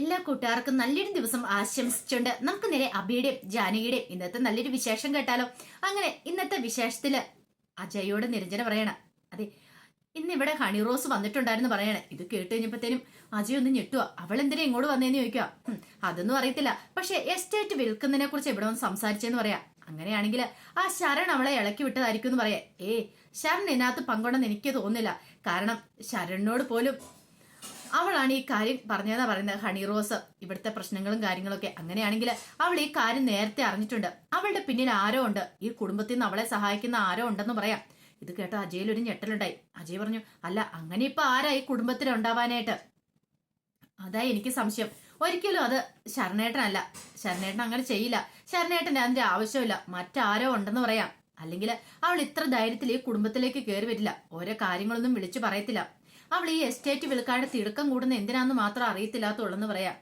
എല്ലാ കൂട്ടുകാർക്കും നല്ലൊരു ദിവസം ആശംസിച്ചുകൊണ്ട് നമുക്ക് നേരെ അബിയുടെയും ജാനകിയുടെയും ഇന്നത്തെ നല്ലൊരു വിശേഷം കേട്ടാലോ? അങ്ങനെ ഇന്നത്തെ വിശേഷത്തിൽ അജയോട് നിരഞ്ജന പറയണം. അതെ ഇന്ന് ഇവിടെ ഹണി റോസ് വന്നിട്ടുണ്ടായിരുന്നു പറയണേ. ഇത് കേട്ട് കഴിഞ്ഞപ്പോഴത്തേനും അജയ് ഒന്ന് ഞെട്ടുക അവൾ എന്തിനാ ഇങ്ങോട്ട് വന്നേന്ന് ചോദിക്കുക അതൊന്നും അറിയത്തില്ല. പക്ഷെ എസ്റ്റേറ്റ് വിൽക്കുന്നതിനെ കുറിച്ച് ഇവിടെ വന്ന് സംസാരിച്ചെന്ന് പറയാം. അങ്ങനെയാണെങ്കിൽ ആ ശരൺ അവളെ ഇളക്കി വിട്ടതായിരിക്കും എന്ന് പറയാം. ഏ ശരൺ ഇതിനകത്ത് പങ്കുണ്ടെന്ന് എനിക്ക് തോന്നുന്നില്ല. കാരണം ശരണിനോട് പോലും അവളാണ് ഈ കാര്യം പറഞ്ഞതെന്നാ പറയുന്നത് ഹണി റോസ്. ഇവിടുത്തെ പ്രശ്നങ്ങളും കാര്യങ്ങളൊക്കെ അങ്ങനെയാണെങ്കിൽ അവൾ ഈ കാര്യം നേരത്തെ അറിഞ്ഞിട്ടുണ്ട്. അവളുടെ പിന്നിൽ ആരോ ഉണ്ട്. ഈ കുടുംബത്തിൽ നിന്ന് അവളെ സഹായിക്കുന്ന ആരോ ഉണ്ടെന്ന് പറയാം. ഇത് കേട്ട അജയിൽ ഒരു ഞെട്ടലുണ്ടായി. അജയ് പറഞ്ഞു അല്ല അങ്ങനെ ഇപ്പൊ ആരാ ഈ കുടുംബത്തിൽ ഉണ്ടാവാനായിട്ട്? അതാ എനിക്ക് സംശയം. ഒരിക്കലും അത് ശരണേട്ടനല്ല. ശരണേട്ടൻ അങ്ങനെ ചെയ്യില്ല. ശരണേട്ടൻ അതിന്റെ ആവശ്യമില്ല. മറ്റാരോ ഉണ്ടെന്ന് പറയാം. അല്ലെങ്കിൽ അവൾ ഇത്ര ധൈര്യത്തിൽ ഈ കുടുംബത്തിലേക്ക് കയറി വരില്ല. ഓരോ കാര്യങ്ങളൊന്നും വിളിച്ചു പറയത്തില്ല. അവൾ ഈ എസ്റ്റേറ്റ് വിൽക്കാരുടെ തിടുക്കം കൂടുന്ന എന്തിനാന്ന് മാത്രം അറിയത്തില്ലാത്തുള്ളെന്ന് പറയാം.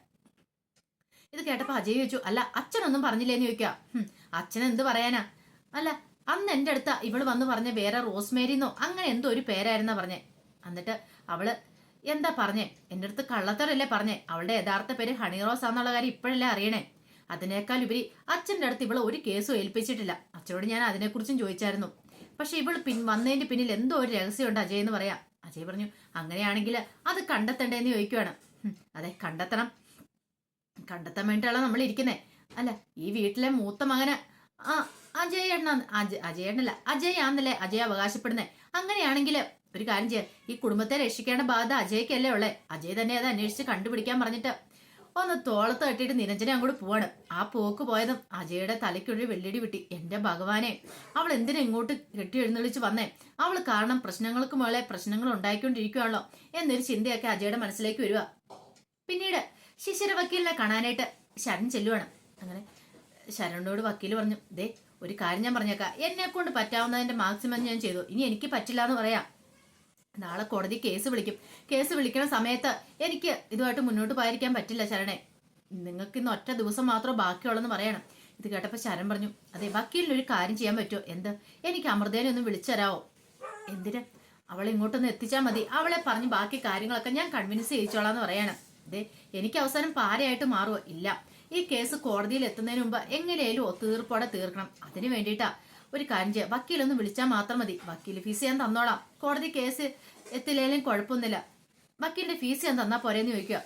ഇത് കേട്ടപ്പോ അജയ് ചോദിച്ചു അല്ല അച്ഛനൊന്നും പറഞ്ഞില്ലേന്ന് ചോദിക്കാം. "ഹും, അച്ഛൻ എന്ത് പറയാനാ? അല്ല അന്ന് എന്റെ അടുത്ത ഇവൾ വന്ന് പറഞ്ഞ വേറെ റോസ്മേരിന്നോ അങ്ങനെ എന്തോ ഒരു പേരായിരുന്നാ പറഞ്ഞേ. എന്നിട്ട് അവൾ എന്താ പറഞ്ഞേ? എന്റെ അടുത്ത് കള്ളത്തരല്ലേ പറഞ്ഞേ? അവളുടെ യഥാർത്ഥ പേര് ഹണി റോസ് ആന്നുള്ള കാര്യം ഇപ്പോഴല്ലേ അറിയണേ? അതിനേക്കാൾ ഉപരി അച്ഛന്റെ അടുത്ത് ഇവൾ ഒരു കേസും ഏൽപ്പിച്ചിട്ടില്ല. അച്ഛനോട് ഞാൻ അതിനെക്കുറിച്ചും ചോദിച്ചായിരുന്നു. പക്ഷെ ഇവൾ പിൻ വന്നതിന്റെ പിന്നിൽ എന്തോ ഒരു രഹസ്യമുണ്ട് അജയ് എന്ന് പറയാം. അജയ് പറഞ്ഞു അങ്ങനെയാണെങ്കിൽ അത് കണ്ടെത്തണ്ടേന്ന് ചോദിക്കുവാണ്. അതെ കണ്ടെത്തണം. കണ്ടെത്താൻ വേണ്ടിയിട്ടാണ് നമ്മൾ ഇരിക്കുന്നേ? അല്ല ഈ വീട്ടിലെ മൂത്ത മകന് ആ അജയ് എണ്ണ അജയ് എണ്ണല്ല അജയ് ആന്നല്ലേ അജയ് അവകാശപ്പെടുന്നേ. അങ്ങനെയാണെങ്കിൽ ഒരു കാര്യം ചെയ്യാം. ഈ കുടുംബത്തെ രക്ഷിക്കേണ്ട ബാധ അജയ്ക്കല്ലേ ഉള്ളേ. അജയ് തന്നെ അത് അന്വേഷിച്ച് കണ്ടുപിടിക്കാൻ പറഞ്ഞിട്ട് ഒന്ന് തോളത്ത് തട്ടിയിട്ട് നിരഞ്ജനെ അങ്ങോട്ട് പോവാണ്. ആ പോക്ക് പോയതും അജയുടെ തലയ്ക്കൊരു വെള്ളിടി വിട്ടി. എന്റെ ഭഗവാനെ അവൾ എന്തിനാ ഇങ്ങോട്ട് കെട്ടി എഴുന്നള്ളിച്ച് വന്നേ? അവൾ കാരണം പ്രശ്നങ്ങൾക്ക് മുകളെ പ്രശ്നങ്ങൾ ഉണ്ടായിക്കൊണ്ടിരിക്കുകയാണല്ലോ എന്നൊരു ചിന്തയൊക്കെ അജയുടെ മനസ്സിലേക്ക് വരിക പിന്നീട് ശിശിര വക്കീലിനെ കാണാനായിട്ട് ശരൺ ചെല്ലുവാണ്. അങ്ങനെ ശരണിനോട് വക്കീൽ പറഞ്ഞു ദേ ഒരു കാര്യം ഞാൻ പറഞ്ഞേക്കാം. എന്നെ കൊണ്ട് പറ്റാവുന്നതിന്റെ മാക്സിമം ഞാൻ ചെയ്തു. ഇനി എനിക്ക് പറ്റില്ല എന്ന് പറയാം. നാളെ കോടതി കേസ് വിളിക്കും. കേസ് വിളിക്കുന്ന സമയത്ത് എനിക്ക് ഇതുമായിട്ട് മുന്നോട്ട് പോയിരിക്കാൻ പറ്റില്ല ശരണേ. നിങ്ങൾക്ക് ഇന്ന് ഒറ്റ ദിവസം മാത്രം ബാക്കിയുള്ളെന്ന് പറയണം. ഇത് കേട്ടപ്പോൾ ശരൺ പറഞ്ഞു അതെ വക്കീലിന് ഒരു കാര്യം ചെയ്യാൻ പറ്റുമോ? എന്ത്? എനിക്ക് അമൃതേനെ ഒന്ന് വിളിച്ചു തരാവോ? എന്തിന്? അവളെ ഇങ്ങോട്ടൊന്ന് എത്തിച്ചാൽ മതി. അവളെ പറഞ്ഞ് ബാക്കി കാര്യങ്ങളൊക്കെ ഞാൻ കൺവിൻസ് ചെയ്യിച്ചോളാം എന്ന് പറയണം. അതെ എനിക്ക് അവസാനം പാരയായിട്ട് മാറുമോ ഇല്ല. ഈ കേസ് കോടതിയിൽ എത്തുന്നതിന് മുമ്പ് എങ്ങനെയായാലും ഒത്തുതീർപ്പോടെ തീർക്കണം. അതിനു വേണ്ടിയിട്ടാ ഒരു കാര്യം ചെയ്യാം. വക്കീലൊന്ന് വിളിച്ചാൽ മാത്രം മതി. വക്കീൽ ഫീസ് ഞാൻ തന്നോളാം. കോടതി കേസ് എത്തില്ലേലും കുഴപ്പമൊന്നുമില്ല. വക്കീലിന്റെ ഫീസ് ഞാൻ തന്നാ പോരെന്ന് ചോദിക്കുക.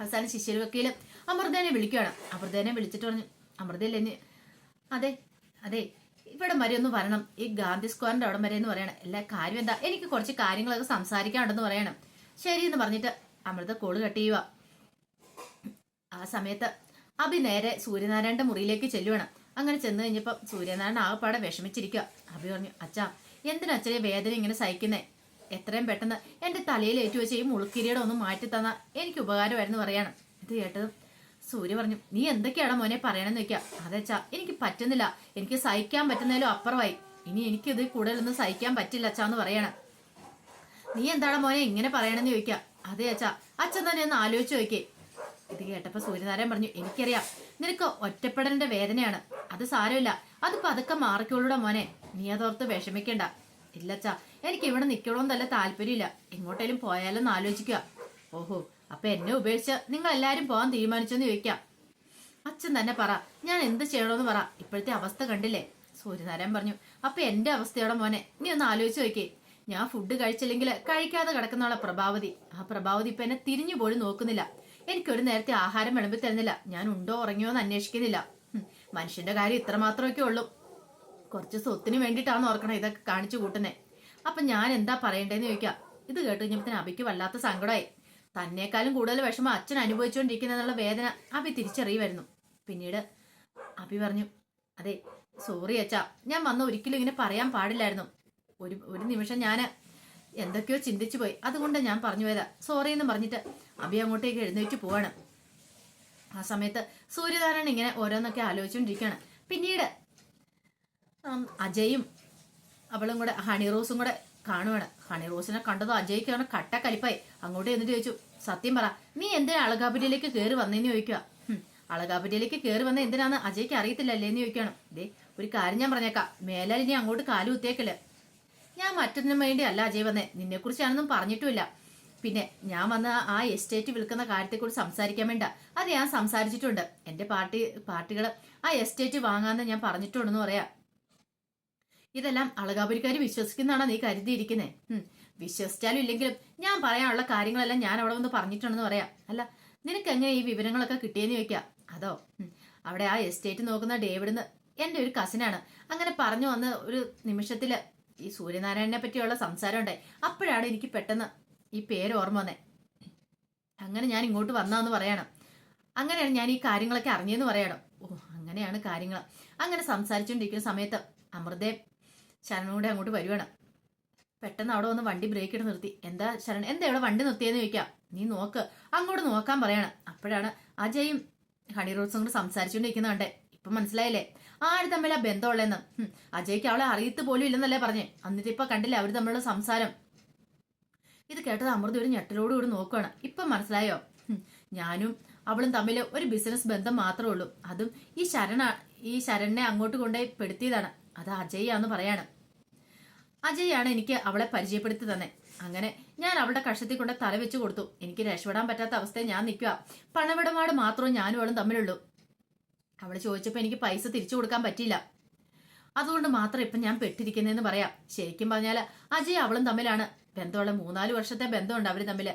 അവസാനം ശിശിര വക്കീൽ അമൃതേനെ വിളിക്കുകയാണ്. അമൃതേനെ വിളിച്ചിട്ട് പറഞ്ഞു അമൃതയില്ലേ അതെ അതെ. ഇവിടെ വരെ ഒന്ന് വരണം. ഈ ഗാന്ധി സ്ക്വയറിന്റെ അവിടെ വരെ എന്ന് പറയണം. എല്ലാ കാര്യം എന്താ? എനിക്ക് കുറച്ച് കാര്യങ്ങളൊക്കെ സംസാരിക്കാനുണ്ടെന്ന് പറയണം. ശരി എന്ന് പറഞ്ഞിട്ട് അമൃത കോൾ കട്ട് ചെയ്യുക ആ സമയത്ത് അഭി നേരെ സൂര്യനാരായണന്റെ മുറിയിലേക്ക് ചെല്ലുവാണ്. അങ്ങനെ ചെന്ന് കഴിഞ്ഞപ്പോൾ സൂര്യനാരായണൻ ആകെപ്പാടെ വിഷമിച്ചിരിക്കുക അഭി പറഞ്ഞു അച്ഛാ എന്തിനാ അച്ഛനെ വേദന ഇങ്ങനെ സഹിക്കുന്നേ? എത്രയും പെട്ടെന്ന് എന്റെ തലയിൽ ഏറ്റുവെച്ച് ഈ മുളുക്കിരിയുടെ ഒന്ന് മാറ്റി തന്നാൽ എനിക്ക് ഉപകാരമായിരുന്നു പറയണം. ഇത് കേട്ടത് സൂര്യ പറഞ്ഞു നീ എന്തൊക്കെയാണ് മോനെ പറയണമെന്ന് വെക്കാം അതെച്ചാ എനിക്ക് പറ്റുന്നില്ല. എനിക്ക് സഹിക്കാൻ പറ്റുന്നതിലും അപ്പുറമായി. ഇനി എനിക്കിത് കൂടുതലൊന്നും സഹിക്കാൻ പറ്റില്ല അച്ഛാ എന്ന് പറയണം. നീ എന്താണ് മോനെ ഇങ്ങനെ പറയണമെന്ന് ചോദിക്കാം. അതെ അച്ഛാ അച്ഛൻ തന്നെ ഒന്ന് ആലോചിച്ച് നോക്കിയേ. ഇത് കേട്ടപ്പോ സൂര്യനാരായൺ പറഞ്ഞു എനിക്കറിയാം. നിനക്ക് ഒറ്റപ്പെടലിന്റെ വേദനയാണ്. അത് സാരമില്ല. അത് പതുക്കെ മാറിക്കോളൂടെ മോനെ. നീ അതോർത്ത് വിഷമിക്കണ്ട. ഇല്ലച്ച എനിക്ക് ഇവിടെ നിൽക്കണമെന്നല്ല താല്പര്യമില്ല. എങ്ങോട്ടേലും പോയാലും ആലോചിക്കുക. ഓഹോ അപ്പൊ എന്നെ ഉപേക്ഷിച്ച് നിങ്ങൾ എല്ലാരും പോകാൻ തീരുമാനിച്ചെന്ന് ചോദിക്കാം. അച്ഛൻ തന്നെ പറ. ഞാൻ എന്ത് ചെയ്യണമെന്ന് പറ. ഇപ്പോഴത്തെ അവസ്ഥ കണ്ടില്ലേ? സൂര്യനാരായൺ പറഞ്ഞു. അപ്പൊ എന്റെ അവസ്ഥയോടെ മോനെ? നീ ഒന്ന് ആലോചിച്ച് നോക്കേ ഞാൻ ഫുഡ് കഴിച്ചില്ലെങ്കിൽ കഴിക്കാതെ കിടക്കുന്നവളെ പ്രഭാവതി. ആ പ്രഭാവതി ഇപ്പൊ എന്നെ തിരിഞ്ഞു പോലും നോക്കുന്നില്ല. എനിക്കൊരു നേരത്തെ ആഹാരം വിളമ്പി തരുന്നില്ല. ഞാൻ ഉണ്ടോ ഉറങ്ങിയോ എന്ന് അന്വേഷിക്കുന്നില്ല. മനുഷ്യന്റെ കാര്യം ഇത്ര മാത്രമൊക്കെ ഉള്ളൂ. കുറച്ച് സ്വത്തിന് വേണ്ടിയിട്ടാണ് ഓർക്കണം ഇതൊക്കെ കാണിച്ചു കൂട്ടുന്നേ. അപ്പൊ ഞാൻ എന്താ പറയണ്ടേന്ന് ചോദിക്കാം. ഇത് കേട്ട് കഴിഞ്ഞപ്പോ അബിക്ക് വല്ലാത്ത സങ്കടമായി. തന്നെക്കാളും കൂടുതൽ വിഷമം അച്ഛൻ അനുഭവിച്ചുകൊണ്ടിരിക്കുന്നതിനുള്ള വേദന അബി തിരിച്ചറിയുമായിരുന്നു. പിന്നീട് അബി പറഞ്ഞു അതെ സോറി അച്ഛാ. ഞാൻ വന്ന ഒരിക്കലും ഇങ്ങനെ പറയാൻ പാടില്ലായിരുന്നു. ഒരു ഒരു നിമിഷം ഞാൻ എന്തൊക്കെയോ ചിന്തിച്ചു പോയി. അതുകൊണ്ട് ഞാൻ പറഞ്ഞു പോയതാ. സോറി എന്ന് പറഞ്ഞിട്ട് അബി അങ്ങോട്ടേക്ക് എഴുന്നേറ്റ് പോവാണ്. ആ സമയത്ത് സൂര്യനാരായണൻ ഇങ്ങനെ ഓരോന്നൊക്കെ ആലോചിച്ചുകൊണ്ടിരിക്കുകയാണ് പിന്നീട് അജയും അവളും കൂടെ ഹണി റോസും കൂടെ കാണുവാണ്. ഹണി റോസിനെ കണ്ടതോ അജയ്ക്കാണ് കട്ട കലിപ്പായി. അങ്ങോട്ട് എന്നിട്ട് ചോദിച്ചു സത്യം പറ നീ എന്തിനാ അളകാപുരിയിലേക്ക് കയറി വന്നേന്ന് ചോദിക്കുക അളകാപുരിയിലേക്ക് കയറി വന്ന എന്തിനാന്ന് അജയ്ക്ക് അറിയത്തില്ലല്ലേ എന്ന് ചോദിക്കണം ദേ ഒരു കാര്യം ഞാൻ പറഞ്ഞേക്കാം. മേലാൽ ഇനി അങ്ങോട്ട് കാലു കുത്തിയേക്കല്ലേ. ഞാൻ മറ്റൊന്നിനും വേണ്ടി അല്ല അജയ് വന്നേ. നിന്നെ കുറിച്ചാണെന്നും പറഞ്ഞിട്ടുമില്ല. പിന്നെ ഞാൻ വന്ന ആ എസ്റ്റേറ്റ് വിൽക്കുന്ന കാര്യത്തെക്കുറിച്ച് സംസാരിക്കാൻ വേണ്ട. അത് ഞാൻ സംസാരിച്ചിട്ടുണ്ട്. എന്റെ പാർട്ടി പാർട്ടികൾ ആ എസ്റ്റേറ്റ് വാങ്ങാന്ന് ഞാൻ പറഞ്ഞിട്ടുണ്ടെന്ന് പറയാ. ഇതെല്ലാം അളകാപുരിക്കാർ വിശ്വസിക്കുന്നതാണോ നീ കരുതിയിരിക്കുന്നത് വിശ്വസിച്ചാലും ഇല്ലെങ്കിലും ഞാൻ പറയാനുള്ള കാര്യങ്ങളെല്ലാം ഞാൻ അവിടെ വന്ന് പറഞ്ഞിട്ടുണ്ടെന്ന് പറയാം. അല്ല നിനക്ക് എങ്ങനെ ഈ വിവരങ്ങളൊക്കെ കിട്ടിയെന്ന് ചോദിക്കാം? അതോ? അവിടെ ആ എസ്റ്റേറ്റ് നോക്കുന്ന ഡേവിഡിന്ന് എന്റെ ഒരു കസിനാണ്. അങ്ങനെ പറഞ്ഞു വന്ന് ഒരു നിമിഷത്തിൽ ഈ സൂര്യനാരായണനെ പറ്റിയുള്ള സംസാരം ഉണ്ടായി അപ്പോഴാണ് എനിക്ക് പെട്ടെന്ന് ഈ പേര് ഓർമ്മ വന്നേ. അങ്ങനെ ഞാൻ ഇങ്ങോട്ട് വന്നതെന്ന് പറയണം. അങ്ങനെയാണ് ഞാൻ ഈ കാര്യങ്ങളൊക്കെ അറിഞ്ഞതെന്ന് പറയണം. ഓ അങ്ങനെയാണ് കാര്യങ്ങൾ. അങ്ങനെ സംസാരിച്ചുകൊണ്ടിരിക്കുന്ന സമയത്ത് അമൃതയും ശരണും കൂടെ അങ്ങോട്ട് വരുവാണ്. പെട്ടെന്ന് അവിടെ വന്ന് വണ്ടി ബ്രേക്ക് ഇട്ട് നിർത്തി. എന്താ ശരൺ എന്താ ഇവിടെ വണ്ടി നിർത്തിയെന്ന് ചോദിക്കാം. നീ നോക്ക്. അങ്ങോട്ട് നോക്കാൻ പറയണം. അപ്പോഴാണ് അജയും ഹണി റോഡ്സും കൂടെ സംസാരിച്ചുകൊണ്ടിരിക്കുന്നുണ്ട് ഇപ്പൊ മനസ്സിലായില്ലേ? ആര് തമ്മിലാ ബന്ധമുള്ളതെന്ന്? അജയ്ക്ക് അവളെ അറിയത്ത് പോലും ഇല്ലെന്നല്ലേ പറഞ്ഞേ. എന്നിട്ട് ഇപ്പൊ കണ്ടില്ലേ അവർ തമ്മിലുള്ള സംസാരം? ഇത് കേട്ടത് അമൃത ഒരു ഞെട്ടലോട് കൂടി നോക്കുകയാണ് ഇപ്പൊ മനസ്സിലായോ? ഞാനും അവളും തമ്മിൽ ഒരു ബിസിനസ് ബന്ധം മാത്രമേ ഉള്ളൂ. അതും ഈ ശരണ ഈ ശരണിനെ അങ്ങോട്ട് കൊണ്ടുപോയി പെടുത്തിയതാണ്. അത് അജയ്യാന്ന് പറയാണ്. അജയ്യാണ് എനിക്ക് അവളെ പരിചയപ്പെടുത്തി തന്നെ. അങ്ങനെ ഞാൻ അവളുടെ കഷത്തിൽ കൊണ്ട് തല വെച്ച് കൊടുത്തു. എനിക്ക് രക്ഷപ്പെടാൻ പറ്റാത്ത അവസ്ഥയിൽ ഞാൻ നിൽക്കുക പണമിടപാട് മാത്രമേ ഞാനും അവളും തമ്മിലുള്ളൂ. അവൾ ചോദിച്ചപ്പോൾ എനിക്ക് പൈസ തിരിച്ചു കൊടുക്കാൻ പറ്റിയില്ല. അതുകൊണ്ട് മാത്രം ഇപ്പം ഞാൻ പെട്ടിരിക്കുന്നതെന്ന് പറയാം. ശരിക്കും പറഞ്ഞാൽ അജയ് അവളും തമ്മിലാണ്. ബന്ധമുള്ള മൂന്നാൽ വർഷത്തെ ബന്ധമുണ്ട് അവർ തമ്മിൽ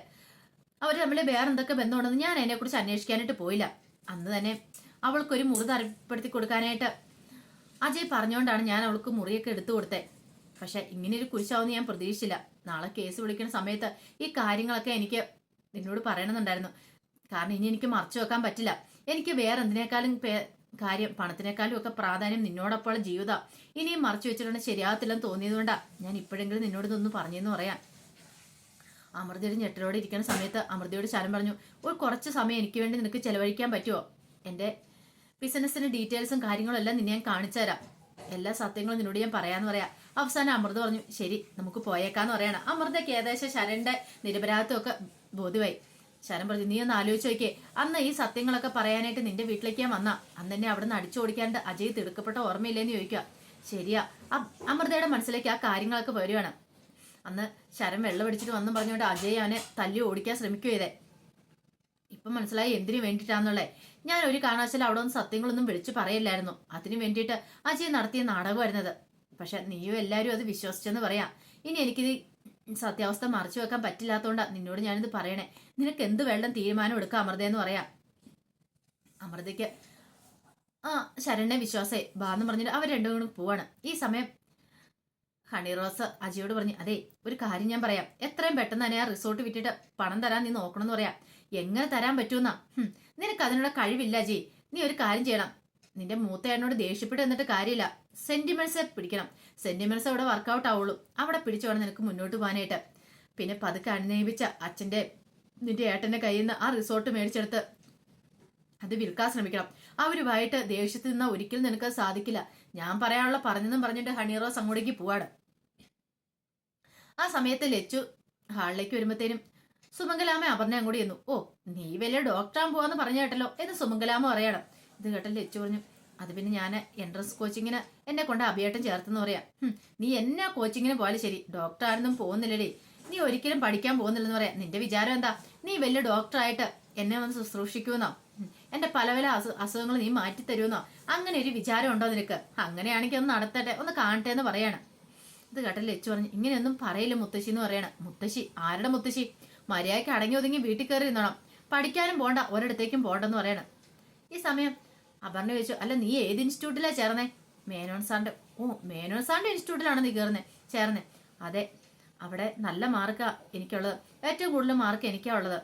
അവർ തമ്മിൽ വേറെ എന്തൊക്കെ ബന്ധമുണ്ടെന്ന് ഞാൻ അതിനെക്കുറിച്ച് അന്വേഷിക്കാനായിട്ട് പോയില്ല. അന്ന് തന്നെ അവൾക്കൊരു മുറി തരപ്പെടുത്തി കൊടുക്കാനായിട്ട് അജയ് പറഞ്ഞുകൊണ്ടാണ് ഞാൻ അവൾക്ക് മുറിയൊക്കെ എടുത്തു കൊടുത്തേ. പക്ഷെ ഇങ്ങനെ ഒരു കുരിശാവുന്ന ഞാൻ പ്രതീക്ഷിച്ചില്ല. നാളെ കേസ് വിളിക്കുന്ന സമയത്ത് ഈ കാര്യങ്ങളൊക്കെ എനിക്ക് നിന്നോട് പറയണമെന്നുണ്ടായിരുന്നു. കാരണം ഇനി എനിക്ക് മറച്ചു വെക്കാൻ പറ്റില്ല. എനിക്ക് വേറെ എന്തിനേക്കാളും കാര്യം പണത്തിനേക്കാളും ഒക്കെ പ്രാധാന്യം നിന്നോടൊപ്പമുള്ള ജീവിതം. ഇനിയും മറച്ചു വെച്ചിട്ടുണ്ട് ശരിയാകത്തില്ലെന്ന് തോന്നിയതുകൊണ്ടാ ഞാൻ ഇപ്പോഴെങ്കിലും നിന്നോട് ഇതൊന്ന് പറഞ്ഞെന്ന് പറയാം അമൃതയുടെ ഞെട്ടലോടെ ഇരിക്കുന്ന സമയത്ത് അമൃതയോട് ശാലം പറഞ്ഞു ഒരു കുറച്ച് സമയം എനിക്ക് വേണ്ടി നിനക്ക് ചെലവഴിക്കാൻ പറ്റുമോ എന്റെ ബിസിനസ്സിന്റെ ഡീറ്റെയിൽസും കാര്യങ്ങളും എല്ലാം നിന്നെ ഞാൻ കാണിച്ചു തരാം എല്ലാ സത്യങ്ങളും നിന്നോട് ഞാൻ പറയാന്ന് പറയാം. അവസാനം അമൃത പറഞ്ഞു ശരി നമുക്ക് പോയേക്കാന്ന് പറയണം. അമൃതയ്ക്ക് ഏകദേശം ശരണിന്റെ നിരപരാധിത്വം ഒക്കെ ബോധ്യമായി. ശരൺ പറഞ്ഞു നീ ഒന്ന് ആലോചിച്ച് നോക്കിയേ. അന്ന് ഈ സത്യങ്ങളൊക്കെ പറയാനായിട്ട് നിന്റെ വീട്ടിലേക്ക് ഞാൻ വന്ന. അന്ന് തന്നെ അവിടെ നിന്ന് അടിച്ചു ഓടിക്കാണ്ട് അജയ് തിടുക്കപ്പെട്ട ഓർമ്മയില്ലേന്ന് ചോദിക്കുക ശരിയാ. അമൃതയുടെ മനസ്സിലേക്ക് ആ കാര്യങ്ങളൊക്കെ വരുവാണ്. അന്ന് ശരം വെള്ളം പിടിച്ചിട്ട് വന്നു പറഞ്ഞുകൊണ്ട് അജയ് അവനെ തല്ലി ഓടിക്കാൻ ശ്രമിക്കുക ചെയ്തേ. ഇപ്പം മനസ്സിലായി എന്തിനു വേണ്ടിയിട്ടാന്നുള്ളേ. ഞാൻ ഒരു കാരണവശാലും അവിടെ ഒന്ന് സത്യങ്ങളൊന്നും വിളിച്ചു പറയില്ലായിരുന്നു. അതിനു വേണ്ടിയിട്ട് അജയ് നടത്തിയ നാടകമായിരുന്നത്. പക്ഷെ നീയും എല്ലാരും അത് വിശ്വസിച്ചെന്ന് പറയാം. ഇനി എനിക്കിത് സത്യാവസ്ഥ മറച്ചു വെക്കാൻ പറ്റില്ലാത്തോണ്ടാ നിന്നോട് ഞാനിത് പറയണേ. നിനക്ക് എന്ത് വേണ്ട തീരുമാനം എടുക്കാം എന്ന് പറയാം. അമൃതയ്ക്ക് ആ ശരണ്യ വിശ്വാസേ ബാന്ന് പറഞ്ഞിട്ട് അവർ രണ്ടും കൂടി പോവാണ്. ഈ സമയം ഹണി റോസ് അജിയോട് പറഞ്ഞു അതെ ഒരു കാര്യം ഞാൻ പറയാം. എത്രയും പെട്ടെന്ന് തന്നെ ആ റിസോർട്ട് വിറ്റിട്ട് പണം തരാൻ നീ നോക്കണമെന്ന് പറയാം. എങ്ങനെ തരാൻ പറ്റൂന്നാ? നിനക്ക് അതിനുള്ള കഴിവില്ല അജി. നീ ഒരു കാര്യം ചെയ്യണം. നിന്റെ മൂത്തയാടിനോട് ദേഷ്യപ്പെട്ട് എന്നിട്ട് കാര്യമില്ല. സെന്റിമെന്റ്സ് പിടിക്കണം. സെന്റിമെന്റ്സ് അവിടെ വർക്കൗട്ട് ആവുള്ളൂ. അവിടെ പിടിച്ചോണം നിനക്ക് മുന്നോട്ട് പോകാനായിട്ട്. പിന്നെ പതുക്കെ അണിനയിപ്പിച്ച അച്ഛന്റെ നിന്റെ ഏട്ടന്റെ കയ്യിൽ നിന്ന് ആ റിസോർട്ട് മേടിച്ചെടുത്ത് അത് വിൽക്കാൻ ശ്രമിക്കണം. അവരുമായിട്ട് ദേഷ്യത്തിൽ നിന്ന് ഒരിക്കലും നിനക്ക് സാധിക്കില്ല. ഞാൻ പറയാനുള്ള പറഞ്ഞെന്നും പറഞ്ഞിട്ട് ഹണീറോസ് അങ്ങോട്ടേക്ക് പോവാണ്. ആ സമയത്ത് ലച്ചു ഹാളിലേക്ക് വരുമ്പത്തേനും സുമംഗലാമ അപർണ അങ്ങോട്ട് ചെന്നു. ഓ നീ വലിയ ഡോക്ടറാൻ പോവാന്ന് പറഞ്ഞു കേട്ടല്ലോ എന്ന് സുമംഗലാമ പറയണം. ഇത് കേട്ടല്ലേ? ലച്ചു പറഞ്ഞു അത് പിന്നെ ഞാൻ എൻട്രൻസ് കോച്ചിങ്ങിന് എന്നെ കൊണ്ട് അഭിയേട്ടം ചേർത്തെന്ന് പറയാം. നീ എന്നാ കോച്ചിങ്ങിന് പോയാലും ശരി. ഡോക്ടർ ആരൊന്നും പോകുന്നില്ലടേ. നീ ഒരിക്കലും പഠിക്കാൻ പോകുന്നില്ലെന്ന് പറയാം. നിന്റെ വിചാരം എന്താ? നീ വലിയ ഡോക്ടറായിട്ട് എന്നെ വന്ന് ശുശ്രൂഷിക്കുമെന്നോ? എന്റെ പല പല അസു അസുഖങ്ങൾ നീ മാറ്റി തരുമെന്നോ അങ്ങനെ ഒരു വിചാരം ഉണ്ടോ നിനക്ക്? അങ്ങനെയാണെങ്കിൽ ഒന്ന് നടത്തട്ടെ. ഒന്ന് കാണട്ടെ എന്ന് പറയാണ്. ഇത് കേട്ടല്ലേ? എച്ചു പറഞ്ഞു ഇങ്ങനെയൊന്നും പറയില്ല മുത്തശ്ശി എന്ന് പറയണം. മുത്തശ്ശി ആരുടെ മുത്തശ്ശി? മര്യാദയ്ക്ക് അടങ്ങി ഒതുങ്ങി വീട്ടിൽ കയറി നിന്നോണം. പഠിക്കാനും പോണ്ട. ഒരിടത്തേക്കും പോണ്ടെന്ന് പറയണം. ഈ സമയം അപർണ ചോദിച്ചു അല്ല നീ ഏത് ഇൻസ്റ്റിറ്റ്യൂട്ടിലാ ചേർന്നേ? മേനോൻ സാറിന്റെ ഓ മേനോൻ സാറിന്റെ ഇൻസ്റ്റിറ്റ്യൂട്ടിലാണ് നീ കയറുന്നേ ചേർന്നേ. അതെ അവിടെ നല്ല മാർക്കാ എനിക്കുള്ളത് ഏറ്റവും കൂടുതൽ മാർക്ക് എനിക്കാ ഉള്ളത്.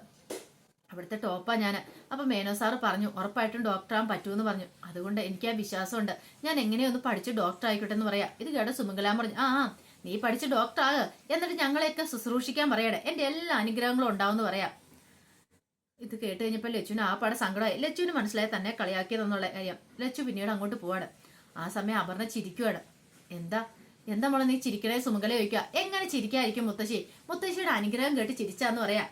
അവിടുത്തെ ടോപ്പാ ഞാൻ അപ്പൊ മേനോ സാറ് പറഞ്ഞു ഉറപ്പായിട്ടും ഡോക്ടറാകാൻ പറ്റുമെന്ന് പറഞ്ഞു. അതുകൊണ്ട് എനിക്ക് ആ വിശ്വാസമുണ്ട്. ഞാൻ എങ്ങനെയൊന്ന് പഠിച്ച് ഡോക്ടർ ആയിക്കോട്ടെ എന്ന് പറയാം. ഇത് കേട്ട സുമംഗലാൻ പറഞ്ഞു ആ ആ നീ പഠിച്ച് ഡോക്ടർ ആ എന്നിട്ട് ഞങ്ങളെയൊക്കെ ശുശ്രൂഷിക്കാൻ പറയട്ടെ. എന്റെ എല്ലാ അനുഗ്രഹങ്ങളും ഉണ്ടാവും എന്ന് പറയാം. ഇത് കേട്ട് കഴിഞ്ഞപ്പോൾ ലച്ചുവിന് ആ പാടെ സങ്കടമായി. ലച്ചുവിന് മനസ്സിലായി തന്നെ കളിയാക്കിയതെന്നുള്ള കാര്യം. ലച്ചു പിന്നീട് അങ്ങോട്ട് പോവാണ്. ആ സമയം അപർണ ചിരിക്കുവാണ്. എന്താ? എന്താ മോളെ നീ ചിരിക്കണേ? സുമംഗല ചോദിക്കുക. എങ്ങനെ ചിരിക്കായിരിക്കും മുത്തശ്ശി? മുത്തശ്ശിയുടെ അനുഗ്രഹം കേട്ട് ചിരിച്ചാന്ന് പറയാ.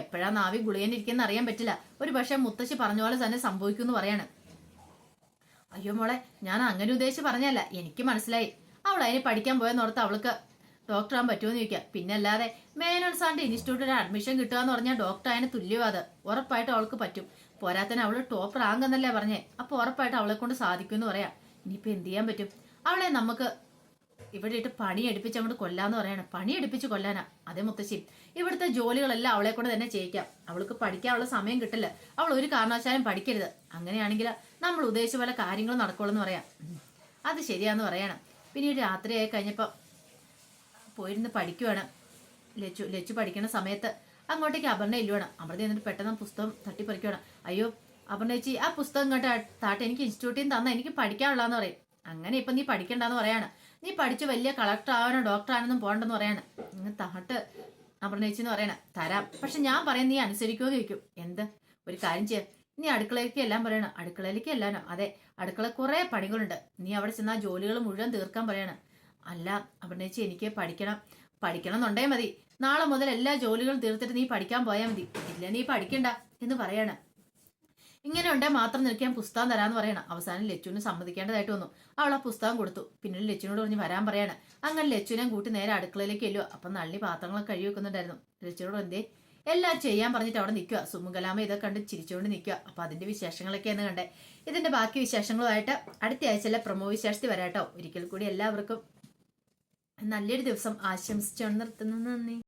എപ്പോഴാ നാവി ഗുളിയനിരിക്കുന്ന അറിയാൻ പറ്റില്ല. ഒരു പക്ഷെ മുത്തശ്ശി പറഞ്ഞ പോലെ തന്നെ സംഭവിക്കും എന്ന് പറയാണ്. അയ്യോ മോളെ ഞാൻ അങ്ങനെ ഉദ്ദേശിച്ച് പറഞ്ഞല്ല എനിക്ക് മനസ്സിലായി. അവൾ അതിന് പഠിക്കാൻ പോയെന്നോർത്ത് അവൾക്ക് ഡോക്ടർ ആകാൻ പറ്റുമോ എന്ന് ചോദിക്കുക പിന്നെ അല്ലാതെ മേനോൻ സാറിന്റെ ഇൻസ്റ്റിറ്റ്യൂട്ടിൽ അഡ്മിഷൻ കിട്ടുക എന്ന് പറഞ്ഞാൽ ഡോക്ടർ അതിന് തുല്യവാദ ഉറപ്പായിട്ട് അവൾക്ക് പറ്റും. പോരാത്തന്നെ അവൾ ടോപ്പ് റാങ്ക് പറഞ്ഞേ. അപ്പൊ ഉറപ്പായിട്ട് അവളെ കൊണ്ട് സാധിക്കും എന്ന് പറയാം. ഇനിയിപ്പൊ എന്ത് ചെയ്യാൻ പറ്റും? അവളെ നമുക്ക് ഇവിടെ ഇട്ട് പണി എടുപ്പിച്ച് അങ്ങോട്ട് കൊല്ലാന്ന് പറയണം. പണി എടുപ്പിച്ച് കൊല്ലാനാ. അതേ മുത്തശ്ശി. ഇവിടുത്തെ ജോലികളെല്ലാം അവളെ കൊണ്ട് തന്നെ ചെയ്യിക്കാം. അവൾക്ക് പഠിക്കാനുള്ള സമയം കിട്ടില്ല. അവൾ ഒരു കാരണവശാലും പഠിക്കരുത്. അങ്ങനെയാണെങ്കിൽ നമ്മൾ ഉദ്ദേശിച്ച പോലെ കാര്യങ്ങൾ നടക്കുള്ളൂ എന്ന് പറയാം. അത് ശരിയാന്ന് പറയണം. പിന്നീട് രാത്രിയായി കഴിഞ്ഞപ്പോൾ പോയിരുന്ന് പഠിക്കുവാണ്. ലച്ചു ലച്ചു പഠിക്കുന്ന സമയത്ത് അങ്ങോട്ടേക്ക് അപർണ ഇല്ലുവാണ്. അമൃത എന്നിട്ട് പെട്ടെന്ന് പുസ്തകം തട്ടിപ്പറിക്കുവാണ്. അയ്യോ അപർണ ചേച്ചി ആ പുസ്തകം ഇങ്ങോട്ട് താട്ടെ എനിക്ക് ഇൻസ്റ്റിറ്റ്യൂട്ടിൽ നിന്ന് തന്ന എനിക്ക് പഠിക്കാനുള്ളതെന്ന് പറയും. അങ്ങനെ ഇപ്പം നീ പഠിക്കണ്ടെന്ന് പറയാണ്. നീ പഠിച്ച് വലിയ കളക്ടർ ആവാനോ ഡോക്ടർ ആണെന്നും പോകണ്ടെന്ന് പറയാണ്. നിങ്ങൾ താട്ട് അപർണ ചേച്ചി എന്ന് പറയണ തരാം. പക്ഷെ ഞാൻ പറയാൻ നീ അനുസരിക്കുമോ ചോദിക്കും. എന്ത്? ഒരു കാര്യം ചെയ്യാം. നീ അടുക്കളയിലേക്ക് എല്ലാം പറയണം. അടുക്കളയിലേക്ക് എല്ലാനോ അതെ അടുക്കള കുറേ പണികളുണ്ട്. നീ അവിടെ ചെന്നാൽ ജോലികൾ മുഴുവൻ തീർക്കാൻ പറയണം. അല്ല അപർണേച്ചി എനിക്ക് പഠിക്കണം. പഠിക്കണം എന്നുണ്ടേ മതി. നാളെ മുതൽ എല്ലാ ജോലികളും തീർത്തിട്ട് നീ പഠിക്കാൻ പോയാൽ മതി. ഇല്ല നീ പഠിക്കണ്ട എന്ന് പറയണം. ഇങ്ങനെ ഉണ്ടേ മാത്രം നിൽക്കാൻ പുസ്തകം തരാന്ന് പറയണം. അവസാനം ലച്ചുവിന് സമ്മതിക്കേണ്ടതായിട്ട് വന്നു. അവൾ ആ പുസ്തകം കൊടുത്തു. പിന്നീട് ലച്ചുവിനോട് പറഞ്ഞ് വരാൻ പറയാണ്. അങ്ങനെ ലച്ചുവിനെ കൂട്ടി നേരെ അടുക്കളയിലേക്ക് എല്ലോ അപ്പം നള്ളി പാത്രങ്ങളൊക്കെ കഴുകി വെക്കുന്നുണ്ടായിരുന്നു. ലച്ചുവിനോട് എന്തേ? എല്ലാം ചെയ്യാൻ പറഞ്ഞിട്ട് അവിടെ നിൽക്കുക സുമുഖലാമ ഇതൊക്കെ കണ്ട് ചിരിച്ചുകൊണ്ട് നിൽക്കുക അപ്പൊ അതിന്റെ വിശേഷങ്ങളൊക്കെ എന്ന് കണ്ടേ. ഇതിന്റെ ബാക്കി വിശേഷങ്ങളുമായിട്ട് അടുത്ത ആഴ്ചയിലെ പ്രമോ വിശേഷത്തിൽ വരാട്ടോ ഒരിക്കൽ കൂടി എല്ലാവർക്കും നല്ലൊരു ദിവസം ആശംസിച്ചാണ് നിർത്തുന്നു. നന്ദി.